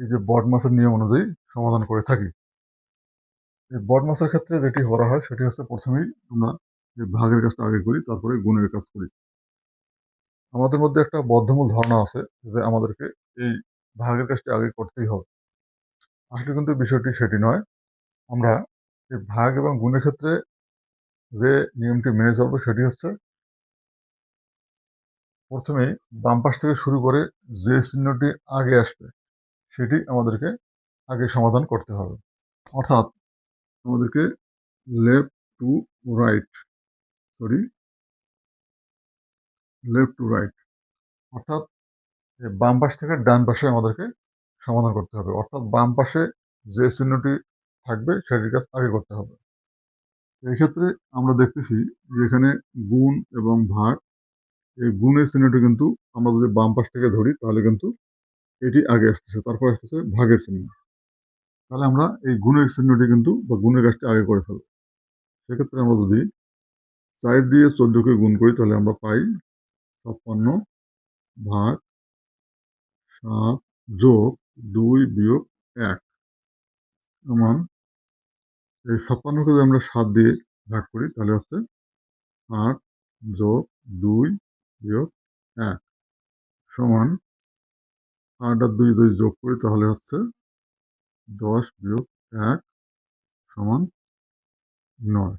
এই যে বট মাসের নিয়ম অনুযায়ী সমাধান করে থাকি। এই বট মাসের ক্ষেত্রে যেটি করা হয়, সেটি হচ্ছে প্রথমেই আমরা এই ভাগের কাজটা আগে করি, তারপরে গুণের কাজ করি। আমাদের মধ্যে একটা বদ্ধমূল ধারণা আছে যে আমাদেরকে এই ভাগের কাজটি আগে করতেই হবে। আসলে কিন্তু বিষয়টি সেটি নয়। আমরা এই ভাগ এবং গুণের ক্ষেত্রে যে নিয়মটি মেনে চলবো, সেটি হচ্ছে প্রথমেই বাম পাশ থেকে শুরু করে যে চিহ্নটি আগে আসবে সেটি আমাদেরকে আগে সমাধান করতে হবে। অর্থাৎ আমাদেরকে left to right sorry left to right অর্থাৎ বাম পাশ থেকে ডান পাশে আমাদেরকে সমাধান করতে হবে। অর্থাৎ বাম পাশে যে চিহ্নটি থাকবে সেটির কাজ আগে করতে হবে। এই ক্ষেত্রে আমরা দেখতেছি যে এখানে গুণ এবং ভাগ, এই গুণের চিহ্নটি কিন্তু আমরা যদি বাম পাশ থেকে ধরি তাহলে কিন্তু এটি আগে আসতেছে, তারপর আসতেছে ভাগের চিহ্ন তাহলে আমরা এই গুণের চিহ্নটি কিন্তু বা গুণের কাজটি আগে করে ফেলব। সেক্ষেত্রে আমরা যদি চার দিয়ে চোদ্দকে গুণ করি, তাহলে আমরা পাই ছাপ্পান্ন ভাগ সাত যোগ দুই বিয়োগ এক। সমান এই ছাপ্পান্নকে যদি আমরা সাত দিয়ে ভাগ করি, তাহলে হচ্ছে আট যোগ দুই বিয়োগ এক। সমান আট আর দুই যদি যোগ করি তাহলে হচ্ছে দশ বিয়োগ এক সমান নয়।